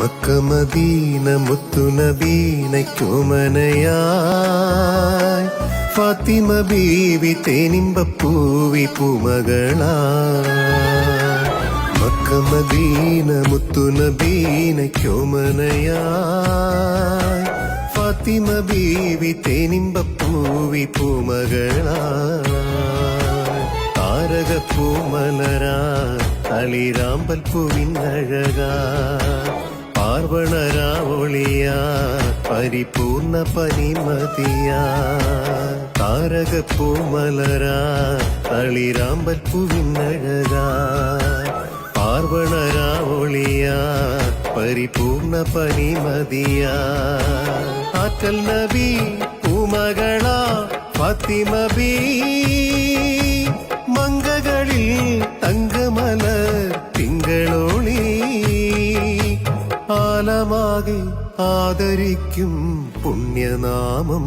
മക്കമദീന മുത്തുനബീനയ്ക്കുമനയായി ഫാത്തിമ ബീവി തേനിമ്പപ്പൂവി പൂമകളായി. മക്കമദീന മുത്തുനബീനയ്ക്കുമനയായി ഫാത്തിമ ബീവി തേനിമ്പപ്പൂവി പൂമകളായി. താരകപ്പൂമലരാ തളിരാമ്പൽ പൂവിൻ പാർവണരാവൊളിയാ பார்வணராவொளியா பரிபூர்ண பனிமதியா தாரக பூமலரா தளிராம்பற் புவிநழகா பார்வணராவொளியா பரிபூர்ண பனிமதியா ஆற்றல் நபி உமகளா பத்திமபீ ആലമാകെ ആദരിക്കും പുണ്യനാമം.